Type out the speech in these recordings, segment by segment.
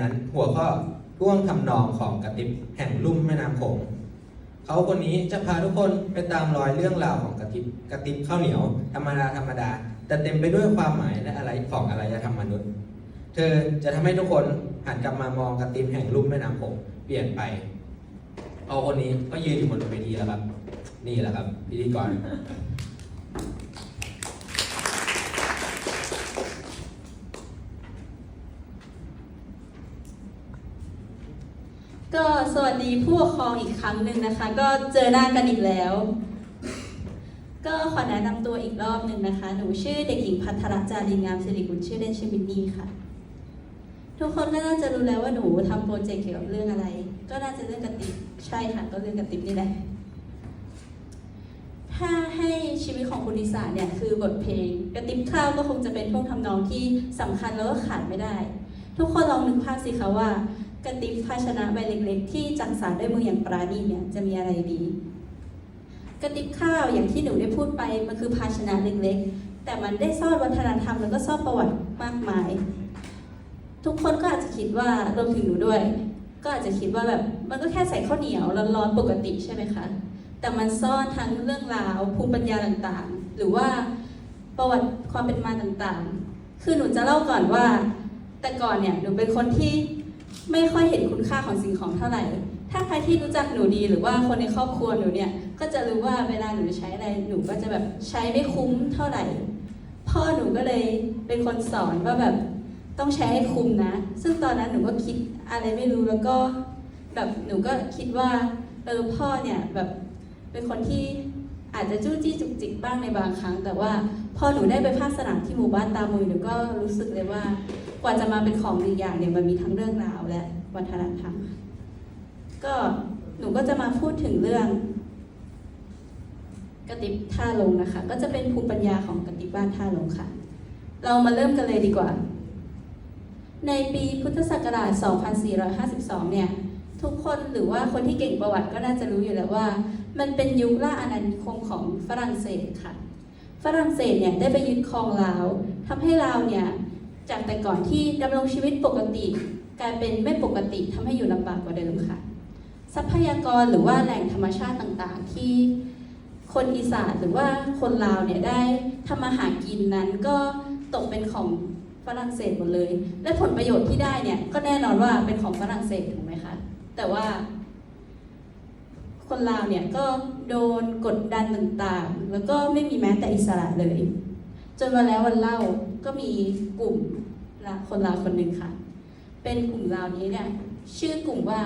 นั้น หัวข้อร่วงทำนองของกระติบแห่งลุ่มแม่น้ำโขงเขาคนนี้จะพาทุกคนไปตามรอยเรื่องราวของกระติบกระติบข้าวเหนียว ธรรมดาธรรมดา แต่เต็มไปด้วยความหมายและอะไรของอารธรรมมนุษย์ เธอจะทำให้ทุกคนหันกลับมามองกระติบแห่งลุ่มแม่น้ำโขงเปลี่ยนไป เอาคนนี้ก็ยืนอยู่บนเวทีแล้วครับ นี่แหละครับ พิธีกร ก็ สวัสดีผู้ปกครองอีกครั้งหนึ่งนะคะ ก็เจอหน้ากันอีกแล้ว ก็ขอแนะนำตัวอีกรอบหนึ่งนะคะ หนูชื่อเด็กหญิงพัทรจารีงามสิริกุลชื่อเล่นชื่อมินนี่ค่ะ ทุกคนก็น่าจะรู้แล้วว่าหนูทำโปรเจกต์เกี่ยวกับเรื่องอะไร ก็น่าจะเรื่องกระติบใช่ค่ะ ก็เรื่องกระติบนี่แหละถ้าให้ชีวิตของคุณดิสาเนี่ยคือบทเพลงกระติบข้าวก็คงจะเป็นพวกทำนองที่สำคัญแล้วก็ขาดไม่ได้ ทุกคนลองนึกภาพสิคะว่า กระติบภาชนะใบเล็กๆ ที่จักสานด้วยมืออย่างปราณีตเนี่ยจะมีอะไรดี กระติบข้าวอย่างที่หนูได้พูดไปมันคือภาชนะเล็กๆ แต่มันได้ซ่อนวัฒนธรรมแล้วก็ซ่อนประวัติมากมาย ทุกคนก็อาจจะคิดว่ารวมถึงหนูด้วย ก็อาจจะคิดว่าแบบมันก็แค่ใส่ข้าวเหนียวร้อนๆปกติใช่ไหมคะแต่มันซ่อนทั้งเรื่องราวภูมิปัญญาต่างๆ หรือว่าประวัติความเป็นมาต่างๆ คือหนูจะเล่าก่อนว่า แต่ก่อนเนี่ยหนูเป็นคนที่ ไม่ค่อยเห็นคุณค่าของสิ่งของเท่าไหร่ ถ้าใครที่รู้จักหนูดีหรือว่าคนในครอบครัวหนูเนี่ย ก็จะรู้ว่าเวลาหนูใช้อะไรหนูก็จะแบบใช้ไม่คุ้มเท่าไหร่ พ่อหนูก็เลยเป็นคนสอนว่าแบบต้องใช้ให้คุ้มนะ ซึ่งตอนนั้นหนูก็คิดอะไรไม่รู้แล้วก็แบบหนูก็คิดว่าเออพ่อเนี่ยแบบเป็นคนที่อาจจะจู้จี้จุกจิกบ้างในบางครั้ง แต่ว่าพอหนูได้ไปภาคสนามที่หมู่บ้านตามุยหนูก็รู้สึกเลยว่า กว่าจะมาเป็นของดีอย่างเนี่ยมันมีทั้งเรื่องราวและวัฒนธรรม ก็หนูก็จะมาพูดถึงเรื่องกระติบท่าลงนะคะ ก็จะเป็นภูมิปัญญาของกระติบบ้านท่าลงค่ะ เรามาเริ่มกันเลยดีกว่า ในปีพุทธศักราช 2452 เนี่ย ทุกคนหรือว่าคนที่เก่งประวัติก็น่าจะรู้อยู่แล้วว่า มันเป็นยุคล่าอาณานิคมของฝรั่งเศสค่ะ ฝรั่งเศสเนี่ยได้ไปยึดครองลาวทำให้ลาวเนี่ย จากแต่ก่อนที่ดำรงชีวิตปกติ กลายเป็นไม่ปกติทำให้อยู่ลำบากกว่าเดิมค่ะ ทรัพยากรหรือว่าแหล่งธรรมชาติต่างๆ ที่คนอีสานหรือว่าคนลาวเนี่ยได้ทำมาหากินนั้นก็ตกเป็นของฝรั่งเศสหมดเลย และผลประโยชน์ที่ได้เนี่ยก็แน่นอนว่าเป็นของฝรั่งเศสถูกไหมคะแต่ว่า คนลาวเนี่ยก็โดนกดดันต่างๆ แล้วก็ไม่มีแม้แต่อิสระเลย จนวันแล้ววันเล่าก็มีกลุ่มละคนลาวคนหนึ่งค่ะ เป็นกลุ่มลาวนี้เนี่ยชื่อกลุ่มว่า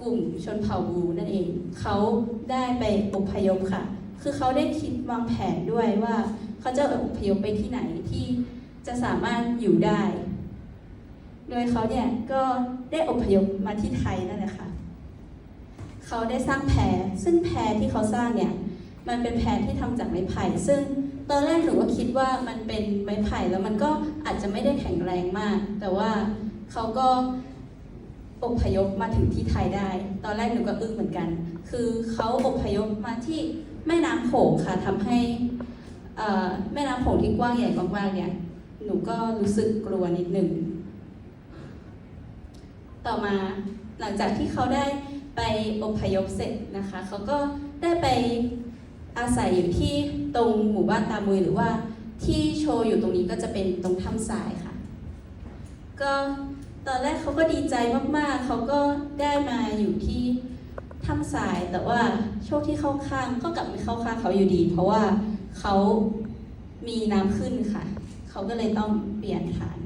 กลุ่มชนเผ่าบูนั่นเอง เขาได้ไปอพยพค่ะ คือเขาได้คิดวางแผนด้วยว่าเขาจะอพยพไปที่ไหนที่จะสามารถอยู่ได้ โดยเขาเนี่ยก็ได้อพยพมาที่ไทยนั่นแหละค่ะ เขาได้สร้างแพรซึ่งแพรที่เขาสร้างเนี่ย มันเป็นแพรที่ทำจากไม้ไผ่ ซึ่งตอนแรกหนูก็คิดว่ามันเป็นไม้ไผ่แล้วมันก็อาจจะไม่ได้แข็งแรงมาก แต่ว่าเขาก็อพยพมาถึงที่ไทยได้ ตอนแรกหนูก็อึ้งเหมือนกัน คือเขาอพยพมาที่แม่น้ำโขงค่ะทำให้แม่น้ำโขงที่กว้างใหญ่มากๆเนี่ย หนูก็รู้สึกกลัวนิดหนึ่ง ต่อมาหลังจากที่เขาได้ไปอพยพเสร็จนะคะ เขาก็ได้ไป อาศัยอยู่ที่ตรงหมู่บ้านตามุยหรือว่าที่โชว์อยู่ตรงนี้ก็จะเป็นตรงถ้ำทรายค่ะ ก็ตอนแรกเขาก็ดีใจมากๆ เขาก็ได้มาอยู่ที่ถ้ำทราย แต่ว่าโชคที่เข้าข้างก็กลับไม่เข้าข้างเขาอยู่ดี เพราะว่าเขามีน้ำขึ้นค่ะ เขาก็เลยต้องเปลี่ยนฐาน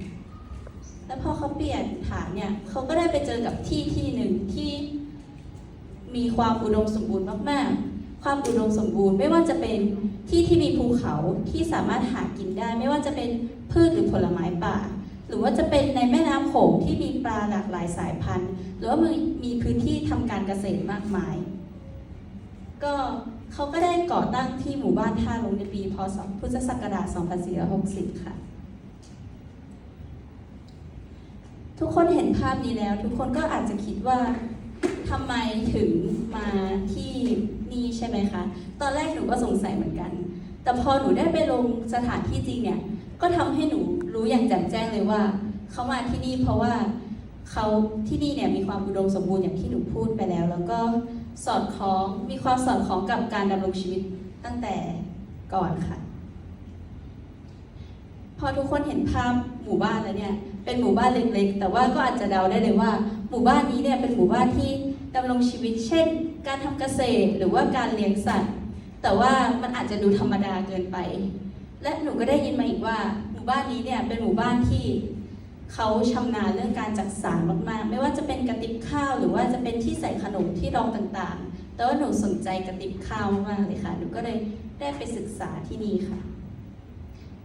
แล้วพอเขาเปลี่ยนฐานเนี่ย เขาก็ได้ไปเจอกับที่ที่หนึ่งที่มีความอุดมสมบูรณ์มากๆ ความอุดมสมบูรณ์ ไม่ว่าจะเป็นที่ที่มีภูเขาที่สามารถหากินได้ ไม่ว่าจะเป็นพืชหรือผลไม้ป่า หรือว่าจะเป็นในแม่น้ำโขงที่มีปลาหลากหลายสายพันธุ์ หรือว่ามีพื้นที่ทำการเกษตรมากมาย ก็เขาก็ได้ก่อตั้งที่หมู่บ้านท่าลงในปีพศพุทธศักราช 2460 ค่ะ ทุกคนเห็นภาพนี้แล้ว ทุกคนก็อาจจะคิดว่าทำไมถึงมาที่ นี่ใช่ไหมคะ ตอนแรกหนูก็สงสัยเหมือนกัน แต่พอหนูได้ไปลงสถานที่จริงเนี่ย ก็ทำให้หนูรู้อย่างแจ่มแจ้งเลยว่า เขามาที่นี่เพราะว่าเขาที่นี่เนี่ยมีความอุดมสมบูรณ์อย่างที่หนูพูดไปแล้ว แล้วก็สอดคล้องมีความสอดคล้องกับการดำรงชีวิตตั้งแต่ก่อนค่ะ พอทุกคนเห็นภาพหมู่บ้านแล้วเนี่ยเป็นหมู่บ้านเล็กๆ แต่ว่าก็อาจจะเดาได้เลยว่า หมู่บ้านนี้เนี่ยเป็นหมู่บ้านที่ ดำรงชีวิต เช่น การทำเกษตรหรือว่าการเลี้ยงสัตว์ แต่ว่ามันอาจจะดูธรรมดาเกินไป และหนูก็ได้ยินมาอีกว่าหมู่บ้านนี้เนี่ยเป็นหมู่บ้านที่เขาชำนาญเรื่องการจัดสารมากๆ ไม่ว่าจะเป็นกระติบข้าวหรือว่าจะเป็นที่ใส่ขนมที่รองต่างๆ แต่ว่าหนูสนใจกระติบข้าวมากเลยค่ะ หนูก็เลยได้ไปศึกษาที่นี่ค่ะ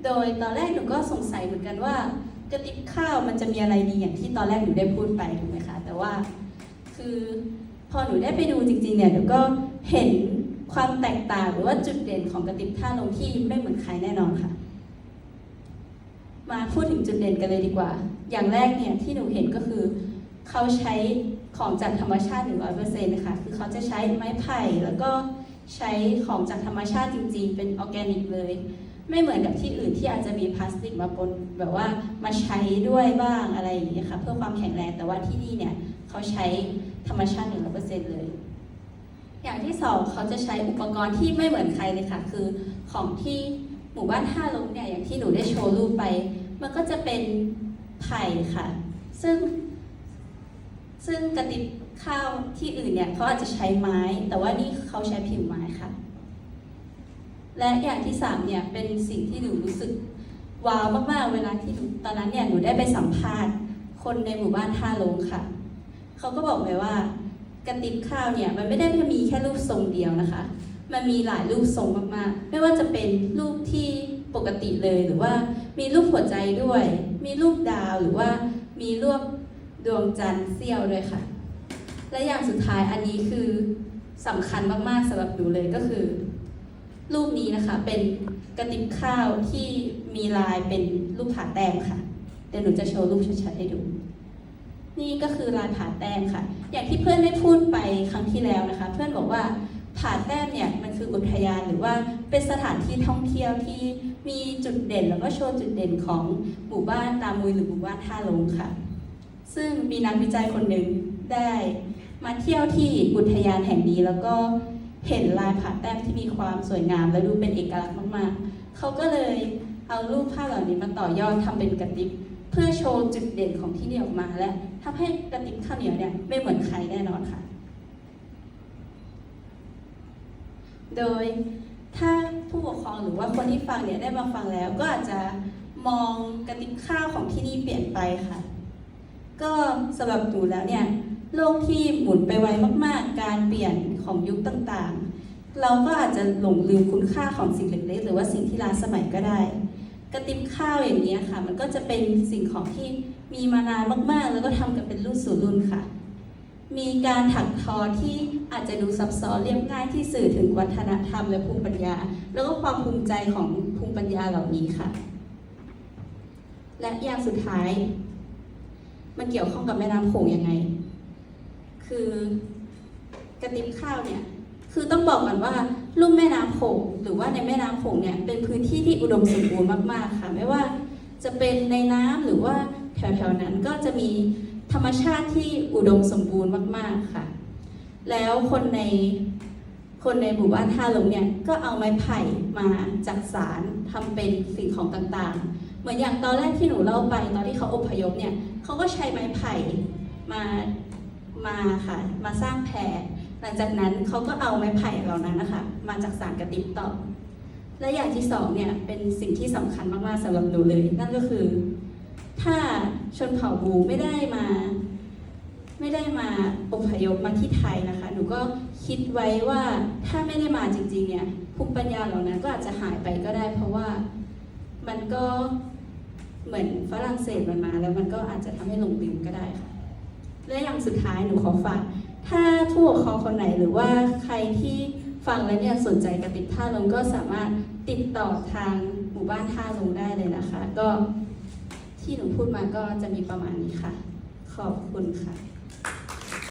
โดยตอนแรกหนูก็สงสัยเหมือนกันว่ากระติบข้าวมันจะมีอะไรดีอย่างที่ตอนแรกหนูได้พูดไปถูกไหมคะ แต่ว่า คือพอหนูได้ไปดูจริงๆเนี่ยหนูก็เห็นความแตกต่างหรือว่าจุดเด่นของกระติบท่าลงที่ไม่เหมือนใครแน่นอนค่ะ มาพูดถึงจุดเด่นกันเลยดีกว่า อย่างแรกเนี่ยที่หนูเห็นก็คือ เขาใช้ของจากธรรมชาติ100%นะคะคือเขาจะใช้ไม้ไผ่แล้วก็ใช้ของจากธรรมชาติจริง ๆ เป็นออร์แกนิกเลย ไม่เหมือนกับที่อื่นที่อาจจะมีพลาสติกมาปนแบบว่ามาใช้ด้วยบ้างอะไรอย่างเงี้ยค่ะเพื่อความแข็งแรงแต่ว่าที่นี่เนี่ย เขาใช้ธรรมชาติ100%เลย อย่างที่สองเขาจะใช้อุปกรณ์ที่ไม่เหมือนใครเลยค่ะ คือของที่หมู่บ้านท่าลงเนี่ยอย่างที่หนูได้โชว์รูปไป มันก็จะเป็นไผ่ค่ะ ซึ่ง ซึ่งกระติบข้าวที่อื่นเนี่ยเขาอาจจะใช้ไม้ แต่ว่านี่เขาใช้ผิวไม้ค่ะ และอย่างที่สามเนี่ยเป็นสิ่งที่หนูรู้สึกว้าวมากๆ เวลาที่หนูตอนนั้นเนี่ยหนูได้ไปสัมภาษณ์ คนในหมู่บ้านท่าลงค่ะ เขาก็บอกไว้ว่ากระติบข้าวเนี่ยมันไม่ได้แค่มีแค่รูปทรงเดียวนะคะ มันมีหลายรูปทรงมากๆ ไม่ว่าจะเป็นรูปที่ปกติเลยหรือว่ามีรูปหัวใจด้วย มีรูปดาวหรือว่ามีรูปดวงจันทร์เสี้ยวด้วยค่ะ และอย่างสุดท้ายอันนี้คือสำคัญมากๆสำหรับหนูเลยก็คือ รูปนี้นะคะเป็นกระติบข้าวที่มีลายเป็นรูปผาแต้มค่ะเดี๋ยวหนูจะโชว์รูปชัดๆให้ดู นี่ก็คือลายผาแต้มค่ะ อย่างที่เพื่อนได้พูดไปครั้งที่แล้วนะคะ เพื่อนบอกว่าผาแต้มเนี่ยมันคืออุทยานหรือว่าเป็นสถานที่ท่องเที่ยวที่มีจุดเด่น แล้วก็โชว์จุดเด่นของหมู่บ้านตามุยหรือหมู่บ้านท่าลงค่ะ ซึ่งมีนักวิจัยคนหนึ่งได้มาเที่ยวที่อุทยานแห่งนี้แล้วก็เห็นลายผาแต้มที่มีความสวยงาม และดูเป็นเอกลักษณ์มากๆ เขาก็เลยเอารูปภาพเหล่านี้มาต่อยอดทำเป็นกระติบ พื่อโชว์จุดเด่นของที่นี่ออกมาและทำให้กระติบข้าวเหนียวเนี่ยไม่เหมือนใครแน่นอนค่ะ โดยถ้าผู้ปกครองหรือว่าคนที่ฟังเนี่ยได้มาฟังแล้ว ก็อาจจะมองกระติบข้าวของที่นี่เปลี่ยนไปค่ะ ก็สำหรับหนูแล้วเนี่ยโลกที่หมุนไปไวมาก ๆ การเปลี่ยนของยุคต่างๆ เราก็อาจจะหลงลืมคุณค่าของสิ่งเล็กๆหรือว่าสิ่งที่ล้าสมัยก็ได้ กระติบข้าวอย่างนี้ค่ะ มันก็จะเป็นสิ่งของที่มีมานานมากๆ แล้วก็ทำกันเป็นรุ่นสู่รุ่นค่ะ มีการถักทอที่อาจจะดูซับซ้อนเรียบง่ายที่สื่อถึงวัฒนธรรมและภูมิปัญญา แล้วก็ความภูมิใจของภูมิปัญญาเหล่านี้ค่ะ และอย่างสุดท้าย มันเกี่ยวข้องกับแม่น้ำโขงยังไง คือกระติบข้าวเนี่ย คือต้องบอกก่อนว่าลุ่มแม่น้ำโขงหรือว่าในแม่น้ำโขงเนี่ยเป็นพื้นที่ที่อุดมสมบูรณ์มากๆค่ะ ไม่ว่าจะเป็นในน้ำหรือว่าแถวๆนั้นก็จะมีธรรมชาติที่อุดมสมบูรณ์มาก ๆ ค่ะ แล้วคนในคนในหมู่บ้านท่าลงเนี่ยก็เอาไม้ไผ่มาจักสารทำเป็นสิ่งของต่างๆ เหมือนอย่างตอนแรกที่หนูเล่าไปตอนที่เขาอพยพเนี่ยเขาก็ใช้ไม้ไผ่มามาค่ะมาสร้างแพร ลังจากนั้นเขาก็เอาไม้ไผ่เหล่านั้นนะคะ มาจากสารกระติบต่อ และอย่างที่สองเนี่ยเป็นสิ่งที่สำคัญมากๆสำหรับหนูเลย นั่นก็คือ ถ้าชนเผ่าบูไม่ได้มา ไม่ได้มาอพยพมาที่ไทยนะคะ หนูก็คิดไว้ว่าถ้าไม่ได้มาจริงๆเนี่ยภูมิปัญญาเหล่านั้นก็อาจจะหายไปก็ได้ เพราะว่ามันก็เหมือนฝรั่งเศสมันมา แล้วมันก็อาจจะทำให้หลงลืมก็ได้ค่ะและอย่างสุดท้ายหนูขอฝาก ถ้าผู้ปกครองคนไหนหรือว่าใครที่ฟังแล้วเนี่ยสนใจกระติดท่าลงก็สามารถติดต่อทางหมู่บ้านท่าลงได้เลยนะคะ ก็ที่หนูพูดมาก็จะมีประมาณนี้ค่ะ ขอบคุณค่ะ